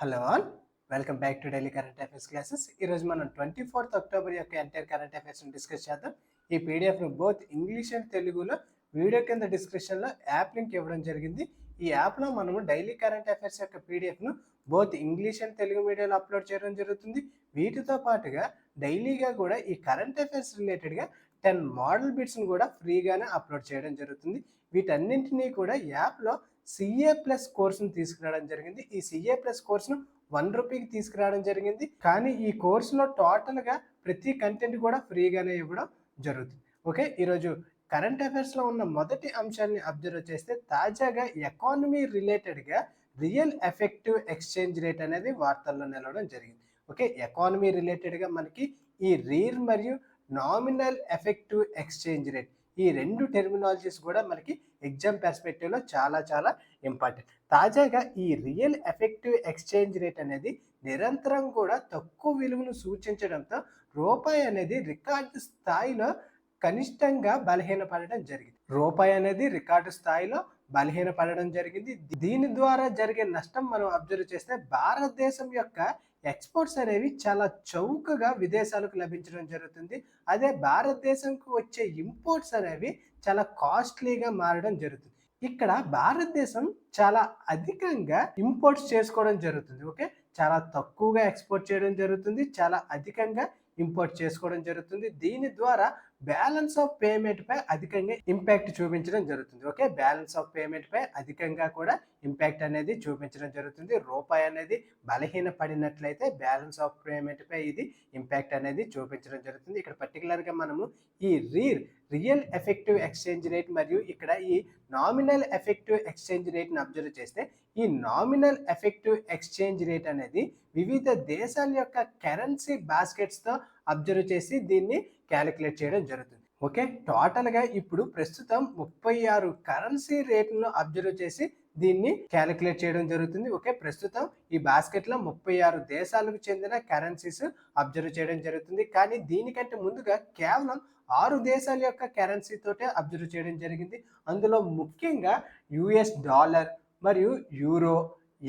Hello all welcome back to daily current affairs classes. ఈరోజు మనం twenty fourth October యొక్క entire current అఫైర్స్ని discuss చేద్దాం. ఈ పీడిఎఫ్ను బోత్ ఇంగ్లీష్ అండ్ తెలుగులో వీడియో కింద డిస్క్రిప్షన్లో యాప్ లింక్ ఇవ్వడం జరిగింది. ఈ యాప్లో మనము డైలీ కరెంట్ అఫైర్స్ యొక్క పీడిఎఫ్ను బోత్ ఇంగ్లీష్ అండ్ తెలుగు మీడియాలో అప్లోడ్ చేయడం జరుగుతుంది. వీటితో పాటుగా డైలీగా కూడా ఈ కరెంట్ అఫైర్స్ రిలేటెడ్గా టెన్ మోడల్ బిట్స్ని కూడా ఫ్రీగానే అప్లోడ్ చేయడం జరుగుతుంది. వీటన్నింటినీ కూడా యాప్లో సిఏ ప్లస్ కోర్సును తీసుకురావడం జరిగింది. ఈ సిఏ ప్లస్ కోర్సును వన్ రూపీకి తీసుకురావడం జరిగింది. కానీ ఈ కోర్సులో టోటల్గా ప్రతి కంటెంట్ కూడా ఫ్రీగానే ఇవ్వడం జరుగుతుంది. ఓకే? ఈరోజు కరెంట్ అఫైర్స్లో ఉన్న మొదటి అంశాన్ని అబ్జర్వ్ చేస్తే తాజాగా ఎకానమీ రిలేటెడ్గా రియల్ ఎఫెక్టివ్ ఎక్స్చేంజ్ రేట్ అనేది వార్తల్లో నిలవడం జరిగింది. ఓకే? ఎకానమీ రిలేటెడ్గా మనకి ఈ రీర్ మరియు నామినల్ ఎఫెక్టివ్ ఎక్స్చేంజ్ రేట్ ఈ రెండు టెర్మినాలజీస్ కూడా మనకి ఎగ్జామ్ పెర్స్పెక్టివ్లో చాలా చాలా ఇంపార్టెంట్ తాజాగా ఈ రియల్ ఎఫెక్టివ్ ఎక్స్చేంజ్ రేట్ అనేది నిరంతరం కూడా తక్కువ విలువను సూచించడంతో రూపాయి అనేది రికార్డు స్థాయిలో కనిష్టంగా బలహీనపడడం జరిగింది. రూపాయి అనేది రికార్డు స్థాయిలో బలహీనపడడం జరిగింది. దీని ద్వారా జరిగే నష్టం మనం అబ్జర్వ్ చేస్తే భారతదేశం యొక్క ఎక్స్పోర్ట్స్ అనేవి చాలా చౌకగా విదేశాలకు లభించడం జరుగుతుంది. అదే భారతదేశంకు వచ్చే ఇంపోర్ట్స్ అనేవి చాలా కాస్ట్లీగా మారడం జరుగుతుంది. ఇక్కడ భారతదేశం చాలా అధికంగా ఇంపోర్ట్స్ చేసుకోవడం జరుగుతుంది. ఓకే? చాలా తక్కువగా ఎక్స్పోర్ట్ చేయడం జరుగుతుంది. చాలా అధికంగా ఇంపోర్ట్ చేసుకోవడం జరుగుతుంది. దీని ద్వారా బ్యాలెన్స్ ఆఫ్ పేమెంట్ పై అధికంగా ఇంపాక్ట్ చూపించడం జరుగుతుంది. ఓకే? బ్యాలెన్స్ ఆఫ్ పేమెంట్ పై అధికంగా కూడా ఇంపాక్ట్ అనేది చూపించడం జరుగుతుంది. రూపాయి అనేది బలహీన పడినట్లయితే బ్యాలెన్స్ ఆఫ్ పేమెంట్ పై ఇది ఇంపాక్ట్ అనేది చూపించడం జరుగుతుంది. ఇక్కడ పర్టికులర్గా మనము ఈ REER real effective exchange rate మరియు ఇక్కడ ఈ నామినల్ ఎఫెక్టివ్ ఎక్స్చేంజ్ రేట్ని అబ్జర్వ్ చేస్తే ఈ నామినల్ ఎఫెక్టివ్ ఎక్స్చేంజ్ రేట్ అనేది వివిధ దేశాల యొక్క కరెన్సీ బాస్కెట్స్తో అబ్జర్వ్ చేసి దీన్ని క్యాలిక్యులేట్ చేయడం జరుగుతుంది. ఓకే? టోటల్గా ఇప్పుడు ప్రస్తుతం ముప్పై ఆరు కరెన్సీ రేట్లను అబ్జర్వ్ చేసి దీన్ని క్యాలిక్యులేట్ చేయడం జరుగుతుంది. ఓకే ప్రస్తుతం ఈ బాస్కెట్లో ముప్పై ఆరు దేశాలకు చెందిన కరెన్సీస్ అబ్జర్వ్ చేయడం జరుగుతుంది. కానీ దీనికంటే ముందుగా కేవలం ఆరు దేశాల యొక్క కరెన్సీతోటే అబ్జర్వ్ చేయడం జరిగింది. అందులో ముఖ్యంగా యుఎస్ డాలర్ మరియు euro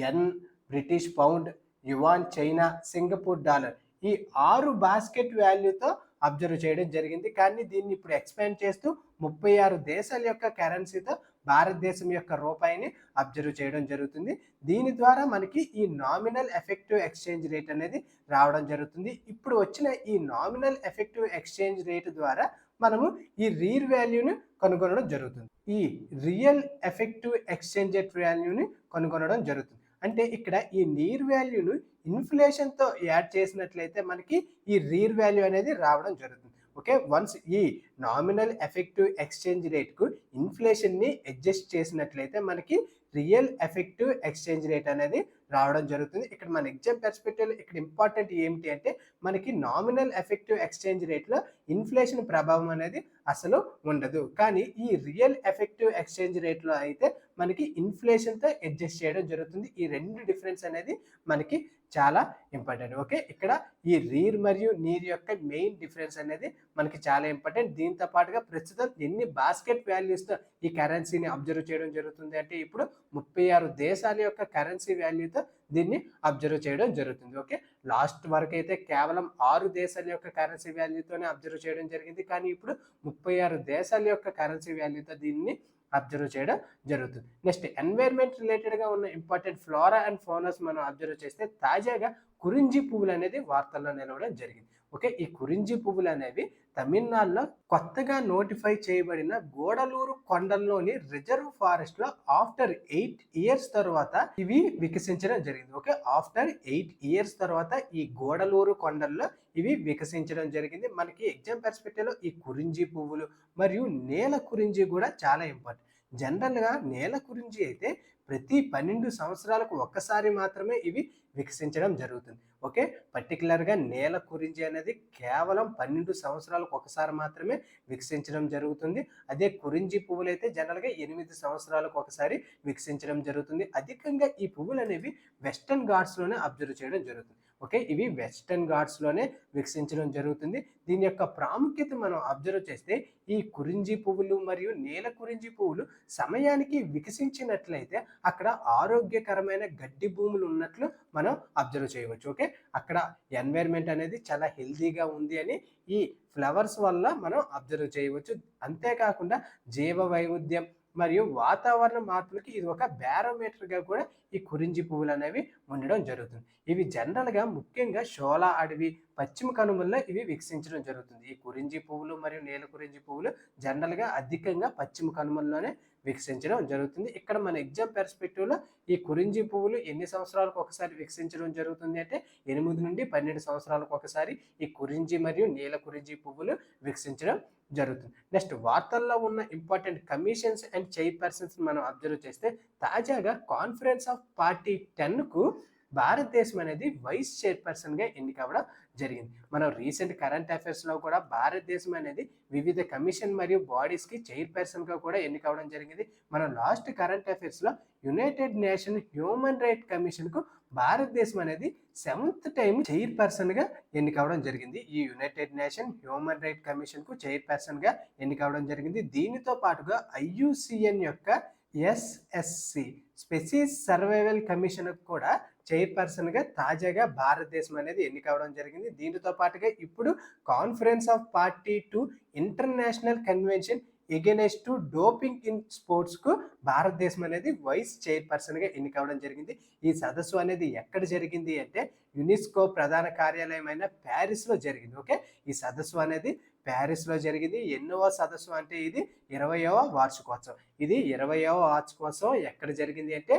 yen British pound yuan China Singapore dollar ఈ ఆరు బాస్కెట్ వాల్యూతో అబ్జర్వ్ చేయడం జరిగింది. కానీ దీన్ని ఇప్పుడు ఎక్స్పాండ్ చేస్తూ ముప్పై ఆరు దేశాల యొక్క కరెన్సీతో భారతదేశం యొక్క రూపాయిని అబ్జర్వ్ చేయడం జరుగుతుంది. దీని ద్వారా మనకి ఈ నామినల్ ఎఫెక్టివ్ ఎక్స్చేంజ్ రేట్ అనేది రావడం జరుగుతుంది. ఇప్పుడు వచ్చిన ఈ నామినల్ ఎఫెక్టివ్ ఎక్స్చేంజ్ రేట్ ద్వారా మనము ఈ రీర్ వాల్యూని కనుగొనడం జరుగుతుంది. ఈ రియల్ ఎఫెక్టివ్ ఎక్స్చేంజ్ రేట్ వాల్యూని కనుగొనడం జరుగుతుంది. అంటే ఇక్కడ ఈ నీర్ వాల్యూను ఇన్ఫ్లేషన్తో యాడ్ చేసినట్లయితే మనకి ఈ రీర్ వాల్యూ అనేది రావడం జరుగుతుంది. ఓకే వన్స్ ఈ నామినల్ ఎఫెక్టివ్ ఎక్స్చేంజ్ రేట్కు ఇన్ఫ్లేషన్ని అడ్జస్ట్ చేసినట్లయితే మనకి రియల్ ఎఫెక్టివ్ ఎక్స్చేంజ్ రేట్ అనేది రావడం జరుగుతుంది. ఇక్కడ మన ఎగ్జామ్ పెర్స్పెక్టివ్ ఇక్కడ ఇంపార్టెంట్ ఏమిటి అంటే మనకి నామినల్ ఎఫెక్టివ్ ఎక్స్చేంజ్ రేట్లో ఇన్ఫ్లేషన్ ప్రభావం అనేది అసలు ఉండదు. కానీ ఈ రియల్ ఎఫెక్టివ్ ఎక్స్చేంజ్ రేట్లో అయితే మనకి ఇన్ఫ్లేషన్తో అడ్జస్ట్ చేయడం జరుగుతుంది. ఈ రెండు డిఫరెన్స్ అనేది మనకి చాలా ఇంపార్టెంట్. ఓకే? ఇక్కడ ఈ రీర్ మరియు నీర్ యొక్క మెయిన్ డిఫరెన్స్ అనేది మనకి చాలా ఇంపార్టెంట్. దీంతో పాటుగా ప్రస్తుతం ఎన్ని బాస్కెట్ వాల్యూస్తో ఈ కరెన్సీని అబ్జర్వ్ చేయడం జరుగుతుంది అంటే ఇప్పుడు ముప్పై ఆరు దేశాల యొక్క కరెన్సీ వాల్యూతో దీన్ని అబ్జర్వ్ చేయడం జరుగుతుంది. ఓకే? లాస్ట్ వరకు అయితే కేవలం ఆరు దేశాల యొక్క కరెన్సీ వాల్యూతోనే అబ్జర్వ్ చేయడం జరిగింది. కానీ ఇప్పుడు ముప్పై ఆరు దేశాల యొక్క కరెన్సీ వాల్యూతో దీన్ని అబ్జర్వ్ చేయడం జరుగుతుంది. నెక్స్ట్ ఎన్వైర్న్మెంట్ రిలేటెడ్గా ఉన్న ఇంపార్టెంట్ ఫ్లోరా అండ్ ఫోనస్ మనం అబ్జర్వ్ చేస్తే తాజాగా కురింజి పువ్వులు అనేది వార్తల్లో నిలవడం జరిగింది. ఓకే? ఈ కురింజి పువ్వులు అనేవి తమిళనాడులో కొత్తగా నోటిఫై చేయబడిన గోడలూరు కొండల్లోని రిజర్వ్ ఫారెస్ట్లో ఆఫ్టర్ ఎయిట్ ఇయర్స్ తర్వాత ఇవి వికసించడం జరిగింది. ఓకే ఆఫ్టర్ ఎయిట్ ఇయర్స్ తర్వాత ఈ గోడలూరు కొండల్లో ఇవి వికసించడం జరిగింది. మనకి ఎగ్జామ్ పెర్స్పెక్టివ్లో ఈ కురింజి పువ్వులు మరియు నేల కురింజి కూడా చాలా ఇంపార్టెంట్. జనరల్గా నేల గురించి అయితే ప్రతి పన్నెండు సంవత్సరాలకు ఒక్కసారి మాత్రమే ఇవి వికసించడం జరుగుతుంది. ఓకే? పర్టికులర్గా నేల కురించి అనేది కేవలం పన్నెండు సంవత్సరాలకు ఒకసారి మాత్రమే వికసించడం జరుగుతుంది. అదే కురించి పువ్వులు అయితే జనరల్గా ఎనిమిది సంవత్సరాలకు ఒకసారి వికసించడం జరుగుతుంది. అధికంగా ఈ పువ్వులు అనేవి వెస్టర్న్ ఘాట్స్లోనే అబ్జర్వ్ చేయడం జరుగుతుంది. ఓకే? ఇవి వెస్టర్న్ ఘాట్స్లోనే వికసించడం జరుగుతుంది. దీని యొక్క ప్రాముఖ్యత మనం అబ్జర్వ్ చేస్తే ఈ కురింజి పువ్వులు మరియు నేల కురింజి పువ్వులు సమయానికి వికసించినట్లయితే అక్కడ ఆరోగ్యకరమైన గడ్డి భూములు ఉన్నట్లు మనం అబ్జర్వ్ చేయవచ్చు. ఓకే? అక్కడ ఎన్వైర్న్మెంట్ అనేది చాలా హెల్దీగా ఉంది అని ఈ ఫ్లవర్స్ వల్ల మనం అబ్జర్వ్ చేయవచ్చు. అంతేకాకుండా జీవ వైవిధ్యం మరియు వాతావరణ మార్పులకి ఇది ఒక బ్యారోమీటర్గా కూడా ఈ కురించి పువ్వులు అనేవి ఉండడం జరుగుతుంది. ఇవి జనరల్గా ముఖ్యంగా షోలా అడవి పశ్చిమ కనుమల్లో ఇవి వికసించడం జరుగుతుంది. ఈ కురించి పువ్వులు మరియు నీల కురించి పువ్వులు జనరల్గా అధికంగా పశ్చిమ కనుమల్లోనే వికసించడం జరుగుతుంది. ఇక్కడ మన ఎగ్జామ్ పెర్స్పెక్టివ్లో ఈ కురింజీ పువ్వులు ఎన్ని సంవత్సరాలకు ఒకసారి వికసించడం జరుగుతుంది అంటే ఎనిమిది నుండి పన్నెండు సంవత్సరాలకు ఒకసారి ఈ కురింజి మరియు నీల కురించి పువ్వులు వికసించడం జరుగుతుంది. నెక్స్ట్ వార్తల్లో ఉన్న ఇంపార్టెంట్ కమిషన్స్ అండ్ చైర్పర్సన్స్ మనం అబ్జర్వ్ చేస్తే తాజాగా కాన్ఫరెన్స్ ఆఫ్ పార్టీ టెన్కు భారతదేశం అనేది వైస్ చైర్పర్సన్గా ఎన్నికవడం జరిగింది. మనం రీసెంట్ కరెంట్ అఫైర్స్లో కూడా భారతదేశం అనేది వివిధ కమిషన్ మరియు బాడీస్కి చైర్పర్సన్గా కూడా ఎన్నికవడం జరిగింది. మనం లాస్ట్ కరెంట్ అఫైర్స్లో యునైటెడ్ నేషన్ హ్యూమన్ రైట్ కమిషన్కు భారతదేశం అనేది సెవెంత్ టైం చైర్పర్సన్గా ఎన్నికవడం జరిగింది. ఈ యునైటెడ్ నేషన్ హ్యూమన్ రైట్ కమిషన్కు చైర్పర్సన్గా ఎన్నికవడం జరిగింది. దీనితో పాటుగా ఐయుసిఎన్ యొక్క ఎస్ఎస్సి స్పెసిస్ సర్వైవల్ కమిషన్కు కూడా చైర్పర్సన్గా తాజాగా భారతదేశం అనేది ఎన్నికవడం జరిగింది. దీనితో పాటుగా ఇప్పుడు conference of party to international convention against to doping in స్పోర్ట్స్కు భారతదేశం అనేది వైస్ చైర్పర్సన్గా ఎన్నికవడం జరిగింది. ఈ సదస్సు అనేది ఎక్కడ జరిగింది అంటే యునెస్కో ప్రధాన కార్యాలయం కార్యాలయమైన ప్యారిస్లో జరిగింది. ఓకే? ఈ సదస్సు అనేది ప్యారిస్లో జరిగింది. ఎన్నవ సదస్సు అంటే ఇది ఇరవయవ వార్షికోత్సవం. ఇది ఇరవయవ వార్షికోత్సవం ఎక్కడ జరిగింది అంటే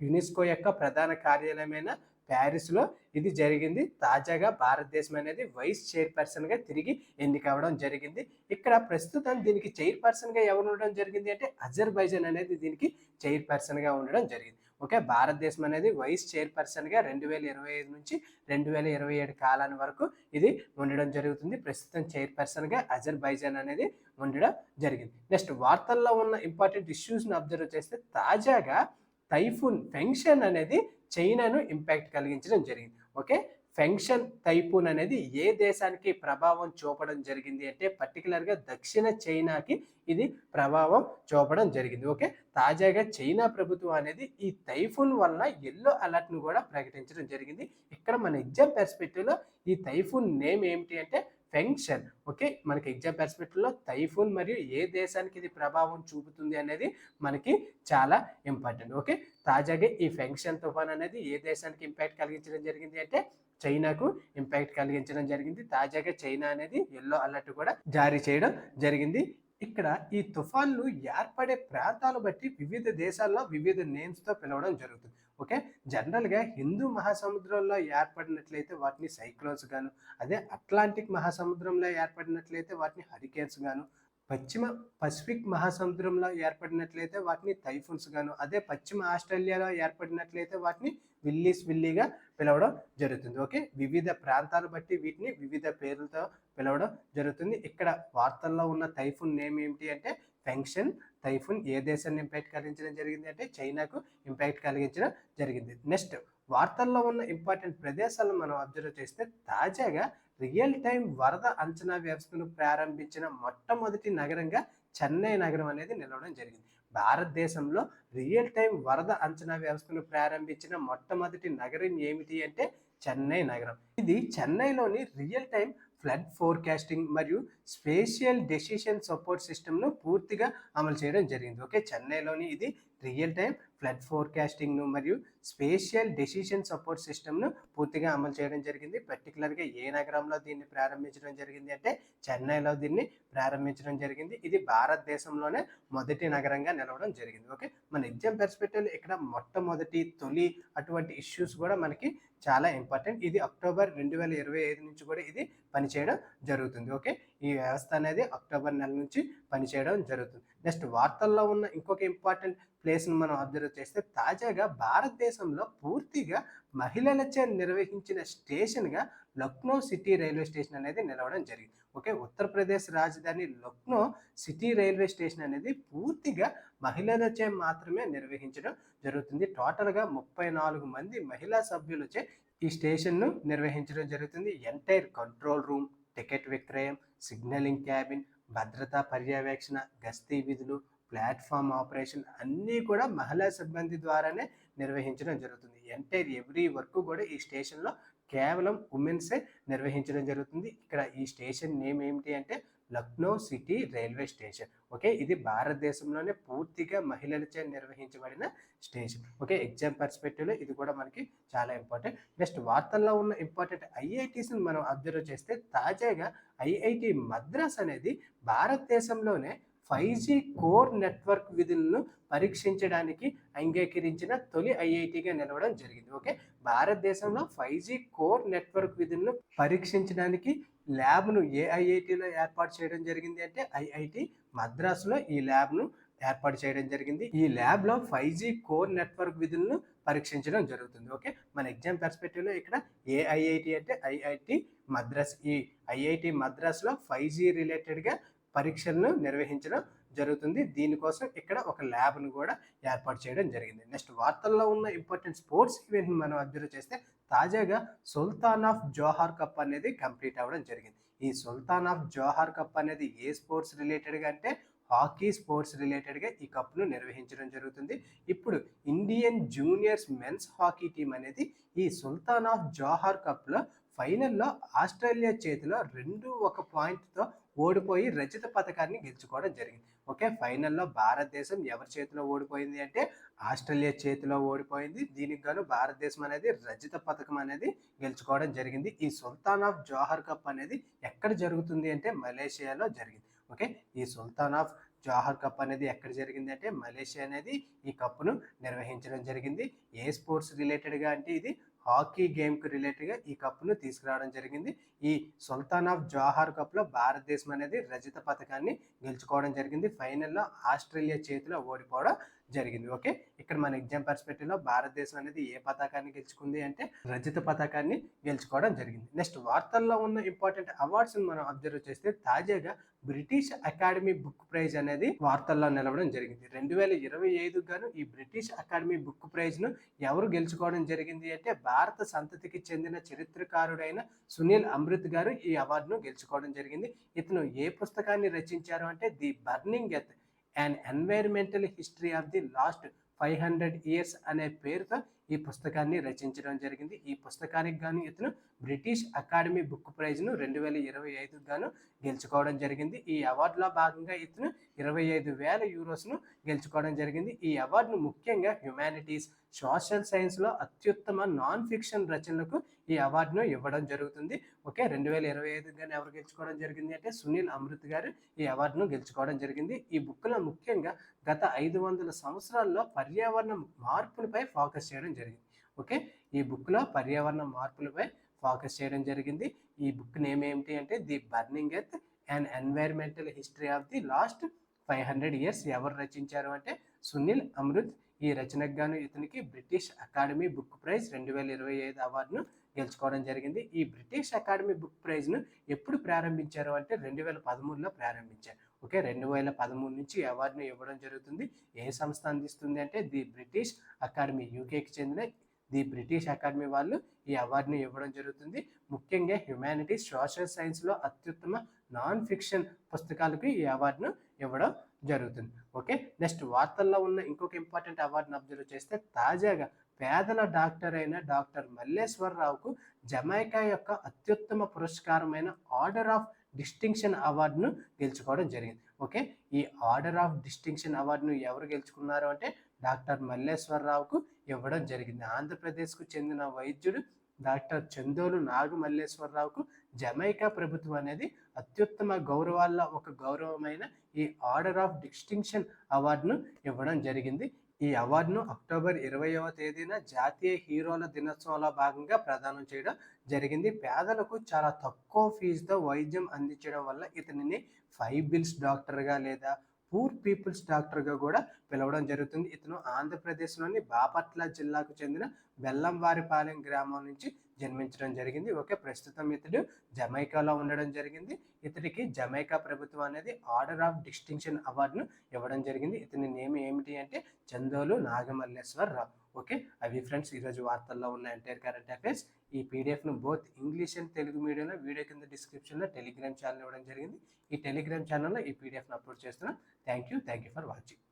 యునెస్కో యొక్క ప్రధాన కార్యాలయమైన ప్యారిస్లో ఇది జరిగింది. తాజాగా భారతదేశం అనేది వైస్ చైర్పర్సన్గా తిరిగి ఎన్నికవడం జరిగింది. ఇక్కడ ప్రస్తుతం దీనికి చైర్పర్సన్గా ఎవరు ఉండడం జరిగింది అంటే అజర్బైజాన్ అనేది దీనికి చైర్పర్సన్గా ఉండడం జరిగింది. ఓకే భారతదేశం అనేది వైస్ చైర్పర్సన్గా రెండు వేల ఇరవై ఐదు నుంచి రెండు వేల ఇరవై ఏడు కాలాన్ని వరకు ఇది ఉండడం జరుగుతుంది. ప్రస్తుతం చైర్పర్సన్గా అజర్బైజాన్ అనేది ఉండడం జరిగింది. నెక్స్ట్ వార్తల్లో ఉన్న ఇంపార్టెంట్ ఇష్యూస్ని అబ్జర్వ్ చేస్తే తాజాగా టైఫూన్ ఫెంక్షన్ అనేది చైనాను ఇంపాక్ట్ కలిగించడం జరిగింది. ఓకే? ఫెంక్షన్ టైఫూన్ అనేది ఏ దేశానికి ప్రభావం చూపడం జరిగింది అంటే పర్టికులర్గా దక్షిణ చైనాకి ఇది ప్రభావం చూపడం జరిగింది. ఓకే? తాజాగా చైనా ప్రభుత్వం అనేది ఈ టైఫూన్ వలన ఎల్లో అలర్ట్ను కూడా ప్రకటించడం జరిగింది. ఇక్కడ మన ఎగ్జామ్ పెర్స్పెక్టివ్లో ఈ టైఫూన్ నేమ్ ఏమిటి అంటే ఫెంక్షన్ ఓకే? మనకి ఎగ్జామ్ పర్స్పెక్టివ్లో టైఫూన్ మరియు ఏ దేశానికి ఇది ప్రభావం చూపుతుంది అనేది మనకి చాలా ఇంపార్టెంట్. ఓకే? తాజాగా ఈ ఫెంక్షన్ తుఫాన్ అనేది ఏ దేశానికి ఇంపాక్ట్ కలిగించడం జరిగింది అంటే చైనాకు ఇంపాక్ట్ కలిగించడం జరిగింది. తాజాగా చైనా అనేది ఎల్లో అలర్ట్ కూడా జారీ చేయడం జరిగింది. ఇక్కడ ఈ తుఫాన్లు ఏర్పడే ప్రాంతాలు బట్టి వివిధ దేశాల్లో వివిధ నేమ్స్తో పిలవడం జరుగుతుంది. ఓకే? జనరల్గా హిందూ మహాసముద్రంలో ఏర్పడినట్లయితే వాటిని సైక్లోన్స్ గాను అదే అట్లాంటిక్ మహాసముద్రంలో ఏర్పడినట్లయితే వాటిని హరికేన్స్ గాను పశ్చిమ పసిఫిక్ మహాసముద్రంలో ఏర్పడినట్లయితే వాటిని టైఫున్స్ గాను అదే పశ్చిమ ఆస్ట్రేలియాలో ఏర్పడినట్లయితే వాటిని విల్లీస్ విల్లీగా పిలవడం జరుగుతుంది. ఓకే? వివిధ ప్రాంతాలు బట్టి వీటిని వివిధ పేర్లతో పిలవడం జరుగుతుంది. ఇక్కడ వార్తల్లో ఉన్న టైఫున్ నేమ్ ఏమిటి అంటే ఫెంక్షన్ టైఫున్ ఏ దేశాన్ని ఇంపాక్ట్ కలిగించడం జరిగింది అంటే చైనాకు ఇంపాక్ట్ కలిగించడం జరిగింది. నెక్స్ట్ వార్తల్లో ఉన్న ఇంపార్టెంట్ ప్రదేశాలను మనం అబ్జర్వ్ చేస్తే తాజాగా రియల్ టైం వరద అంచనా వ్యవస్థను ప్రారంభించిన మొట్టమొదటి నగరంగా చెన్నై నగరం అనేది నిలవడం జరిగింది. భారతదేశంలో రియల్ టైం వరద అంచనా వ్యవస్థను ప్రారంభించిన మొట్టమొదటి నగరం ఏమిటి అంటే చెన్నై నగరం. ఇది చెన్నైలోని రియల్ టైం ఫ్లడ్ ఫోర్కాస్టింగ్ మరియు స్పేషియల్ డెసిషన్ సపోర్ట్ సిస్టమ్ను పూర్తిగా అమలు చేయడం జరిగింది. ఓకే చెన్నైలోని ఇది రియల్ టైం ఫ్లడ్ ఫోర్కాస్టింగ్ను మరియు స్పేషియల్ డెసిషన్ సపోర్ట్ సిస్టమ్ను పూర్తిగా అమలు చేయడం జరిగింది. పర్టికులర్గా ఏ నగరంలో దీన్ని ప్రారంభించడం జరిగింది అంటే చెన్నైలో దీన్ని ప్రారంభించడం జరిగింది. ఇది భారతదేశంలోనే మొదటి నగరంగా నిలవడం జరిగింది. ఓకే మన ఎగ్జామ్ పెర్స్పెక్టివ్లో ఇక్కడ మొట్టమొదటి తొలి అటువంటి ఇష్యూస్ కూడా మనకి చాలా ఇంపార్టెంట్ ఇది అక్టోబర్ రెండు వేల ఇరవై ఐదు నుంచి కూడా ఇది పనిచేయడం జరుగుతుంది. ఓకే? ఈ వ్యవస్థ అనేది అక్టోబర్ నెల నుంచి పనిచేయడం జరుగుతుంది. నెక్స్ట్ వార్తల్లో ఉన్న ఇంకొక ఇంపార్టెంట్ ప్లేస్ను మనం అబ్జర్వ్ చేస్తే తాజాగా భారతదేశంలో పూర్తిగా మహిళలచే నిర్వహించిన స్టేషన్గా లక్నో సిటీ రైల్వే స్టేషన్ అనేది నిలవడం జరిగింది. ఓకే? ఉత్తరప్రదేశ్ రాజధాని లక్నో సిటీ రైల్వే స్టేషన్ అనేది పూర్తిగా మహిళలచే మాత్రమే నిర్వహించడం జరుగుతుంది. టోటల్గా ముప్పై నాలుగు మంది మహిళా సభ్యులచే ఈ స్టేషన్ను నిర్వహించడం జరుగుతుంది. ఎంటైర్ కంట్రోల్ రూమ్ టికెట్ విక్రయం సిగ్నలింగ్ క్యాబిన్ భద్రతా పర్యవేక్షణ గస్తీ విధులు ప్లాట్ఫామ్ ఆపరేషన్ అన్నీ కూడా మహిళా సిబ్బంది ద్వారానే నిర్వహించడం జరుగుతుంది. ఎంటైర్ ఎవ్రీ వర్క్ కూడా ఈ స్టేషన్లో కేవలం ఉమెన్సే నిర్వహించడం జరుగుతుంది. ఇక్కడ ఈ స్టేషన్ నేమ్ ఏమిటి అంటే Lucknow city railway station. Okay? ఇది భారతదేశంలోనే పూర్తిగా మహిళలచే నిర్వహించబడిన స్టేషన్. ఓకే? ఎగ్జామ్ పర్స్పెక్టివ్లో ఇది కూడా మనకి చాలా ఇంపార్టెంట్. నెక్స్ట్ వార్తల్లో ఉన్న ఇంపార్టెంట్ ఐఐటీస్ని మనం అబ్జర్వ్ చేస్తే తాజాగా ఐఐటి మద్రాస్ అనేది భారతదేశంలోనే ఫైవ్ జీ కోర్ నెట్వర్క్ విధులను పరీక్షించడానికి అంగీకరించిన తొలి ఐఐటిగా నిలవడం జరిగింది. ఓకే? భారతదేశంలో ఫైవ్ జీ కోర్ నెట్వర్క్ విధులను పరీక్షించడానికి ల్యాబ్ను ఏ ఏర్పాటు చేయడం జరిగింది అంటే ఐఐటి మద్రాసులో ఈ ల్యాబ్ను ఏర్పాటు చేయడం జరిగింది. ఈ ల్యాబ్లో ఫైవ్ జీ కోర్ నెట్వర్క్ విధులను పరీక్షించడం జరుగుతుంది. ఓకే? మన ఎగ్జామ్ పెర్స్పెక్టివ్లో ఇక్కడ ఏఐఐటి అంటే ఐఐటి మద్రాస్. ఈ ఐఐటి మద్రాస్లో ఫైవ్ జీ రిలేటెడ్గా పరీక్షలను నిర్వహించడం జరుగుతుంది. దీనికోసం ఇక్కడ ఒక ల్యాబ్ను కూడా ఏర్పాటు చేయడం జరిగింది. నెక్స్ట్ వార్తల్లో ఉన్న ఇంపార్టెంట్ స్పోర్ట్స్ ఈవెంట్ని మనం అబ్జర్వ్ చేస్తే తాజాగా సుల్తాన్ ఆఫ్ జోహార్ కప్ అనేది కంప్లీట్ అవ్వడం జరిగింది. ఈ సుల్తాన్ ఆఫ్ జోహార్ కప్ అనేది ఏ స్పోర్ట్స్ రిలేటెడ్గా అంటే హాకీ స్పోర్ట్స్ రిలేటెడ్గా ఈ కప్ను నిర్వహించడం జరుగుతుంది. ఇప్పుడు Indian juniors men's hockey team అనేది ఈ సుల్తాన్ ఆఫ్ జోహార్ కప్లో ఫైనల్లో ఆస్ట్రేలియా చేతిలో రెండు ఒక పాయింట్తో ఓడిపోయి రచిత పథకాన్ని గెలుచుకోవడం జరిగింది. ఓకే ఫైనల్లో భారతదేశం ఎవరి చేతిలో ఓడిపోయింది అంటే ఆస్ట్రేలియా చేతిలో ఓడిపోయింది. దీనికి గాను భారతదేశం అనేది రజిత పథకం అనేది గెలుచుకోవడం జరిగింది. ఈ సుల్తాన్ ఆఫ్ జోహర్ కప్ అనేది ఎక్కడ జరుగుతుంది అంటే మలేషియాలో జరిగింది. ఓకే ఈ సుల్తాన్ ఆఫ్ జోహర్ కప్ అనేది ఎక్కడ జరిగింది అంటే మలేషియా అనేది ఈ కప్ను నిర్వహించడం జరిగింది. ఏ స్పోర్ట్స్ రిలేటెడ్గా అంటే ఇది హాకీ గేమ్కి రిలేటెడ్గా ఈ కప్ను తీసుకురావడం జరిగింది. ఈ సుల్తాన్ ఆఫ్ జోహార్ కప్లో భారతదేశం అనేది రజత పథకాన్ని గెలుచుకోవడం జరిగింది. ఫైనల్లో ఆస్ట్రేలియా చేతిలో ఓడిపోవడం జరిగింది. ఓకే? ఇక్కడ మన ఎగ్జామ్ పర్స్పెక్టివ్లో భారతదేశం అనేది ఏ పథకాన్ని గెలుచుకుంది అంటే రజత పథకాన్ని గెలుచుకోవడం జరిగింది. నెక్స్ట్ వార్తల్లో ఉన్న ఇంపార్టెంట్ అవార్డ్స్ని మనం అబ్జర్వ్ చేస్తే తాజాగా బ్రిటిష్ అకాడమీ బుక్ ప్రైజ్ అనేది వార్తల్లో నిలవడం జరిగింది. రెండు వేల ఇరవై ఐదు గాను ఈ బ్రిటిష్ అకాడమీ బుక్ ప్రైజ్ను ఎవరు గెలుచుకోవడం జరిగింది అంటే భారత సంతతికి చెందిన చరిత్రకారుడైన సునీల్ అమృత్ గారు ఈ అవార్డును గెలుచుకోవడం జరిగింది. ఇతను ఏ పుస్తకాన్ని రచించారు అంటే the burning earth and environmental history of the last five hundred years అనే పేరుతో ఈ పుస్తకాన్ని రచించడం జరిగింది. ఈ పుస్తకానికి గాను ఇతను బ్రిటిష్ అకాడమీ బుక్ ప్రైజ్ను రెండు వేల ఇరవై ఐదుకు గాను గెలుచుకోవడం జరిగింది. ఈ అవార్డులో భాగంగా ఇతను ఇరవై ఐదు వేల యూరోస్ను గెలుచుకోవడం జరిగింది. ఈ అవార్డును ముఖ్యంగా హ్యుమానిటీస్ సోషల్ సైన్స్లో అత్యుత్తమ నాన్ ఫిక్షన్ రచనలకు ఈ అవార్డును ఇవ్వడం జరుగుతుంది. ఓకే రెండు వేల ఇరవై ఐదు కానీ ఎవరు గెలుచుకోవడం జరిగింది అంటే సునీల్ అమృత్ గారు ఈ అవార్డును గెలుచుకోవడం జరిగింది. ఈ బుక్లో ముఖ్యంగా గత ఐదు వందల సంవత్సరాల్లో పర్యావరణ మార్పులపై ఫోకస్ చేయడం జరిగింది. ఓకే ఈ బుక్లో పర్యావరణ మార్పులపై ఫోకస్ చేయడం జరిగింది. ఈ బుక్ నేమ్ ఏమిటి అంటే the burning earth and environmental history of the last five hundred years ఎవరు రచించారు అంటే సునీల్ అమృత్. ఈ రచనకు గాను ఇతనికి బ్రిటిష్ అకాడమీ బుక్ ప్రైజ్ రెండు వేల ఇరవై ఐదు అవార్డును గెలుచుకోవడం జరిగింది. ఈ బ్రిటిష్ అకాడమీ బుక్ ప్రైజ్ను ఎప్పుడు ప్రారంభించారు అంటే రెండు వేల పదమూడులో ప్రారంభించారు. ఓకే రెండు వేల పదమూడు నుంచి అవార్డును ఇవ్వడం జరుగుతుంది. ఏ సంస్థ అందిస్తుంది అంటే ది బ్రిటిష్ అకాడమీ యూకేకి చెందిన ది బ్రిటిష్ అకాడమీ వాళ్ళు ఈ అవార్డుని ఇవ్వడం జరుగుతుంది. ముఖ్యంగా హ్యుమానిటీస్ సోషల్ సైన్స్లో అత్యుత్తమ నాన్ ఫిక్షన్ పుస్తకాలకు ఈ అవార్డును ఇవ్వడం జరుగుతుంది. ఓకే? నెక్స్ట్ వార్తల్లో ఉన్న ఇంకొక ఇంపార్టెంట్ అవార్డును అబ్జర్వ్ చేస్తే తాజాగా పేదల డాక్టర్ అయిన డాక్టర్ మల్లేశ్వరరావుకు జమైకా యొక్క అత్యుత్తమ పురస్కారమైన ఆర్డర్ ఆఫ్ డిస్టింక్షన్ అవార్డును గెలుచుకోవడం జరిగింది. ఓకే? ఈ ఆర్డర్ ఆఫ్ డిస్టింక్షన్ అవార్డును ఎవరు గెలుచుకున్నారు అంటే డాక్టర్ మల్లేశ్వరరావుకు ఇవ్వడం జరిగింది. ఆంధ్రప్రదేశ్కు చెందిన వైద్యుడు డాక్టర్ చందోలు నాగు మల్లేశ్వరరావుకు జమైకా ప్రభుత్వం అనేది అత్యుత్తమ గౌరవాల్లో ఒక గౌరవమైన ఈ ఆర్డర్ ఆఫ్ డిస్టింక్షన్ అవార్డును ఇవ్వడం జరిగింది. ఈ అవార్డును అక్టోబర్ ఇరవైవ తేదీన జాతీయ హీరోల దినోత్సవంలో భాగంగా ప్రదానం చేయడం జరిగింది. పేదలకు చాలా తక్కువ ఫీజుతో వైద్యం అందించడం వల్ల ఇతనిని ఫైవ్ బిల్స్ డాక్టర్గా లేదా పూర్ పీపుల్స్ డాక్టర్గా కూడా పిలవడం జరుగుతుంది. ఇతను ఆంధ్రప్రదేశ్లోని బాపట్ల జిల్లాకు చెందిన బెల్లంవారిపాలెం గ్రామం నుంచి జన్మించడం జరిగింది. ఓకే ప్రస్తుతం ఇతడు జమైకాలో ఉండడం జరిగింది. ఇతడికి జమైకా ప్రభుత్వం అనేది ఆర్డర్ ఆఫ్ డిస్టింక్షన్ అవార్డును ఇవ్వడం జరిగింది. ఇతని నేమ్ ఏమిటి అంటే చందోలు నాగమల్లేశ్వరరావు. ఓకే? అవి ఫ్రెండ్స్ ఈరోజు వార్తల్లో ఉన్న ఎంటైర్ కరెంట్ అఫైర్స్. ఈ పీడిఎఫ్ను బోత్ ఇంగ్లీష్ అండ్ తెలుగు మీడియంలో వీడియో కింద డిస్క్రిప్షన్లో టెలిగ్రామ్ ఛానల్ ఇవ్వడం జరిగింది. ఈ టెలిగ్రామ్ ఛానల్లో ఈ పీడిఎఫ్ను అప్లోడ్ చేస్తున్నాం. Thank you thank you for watching.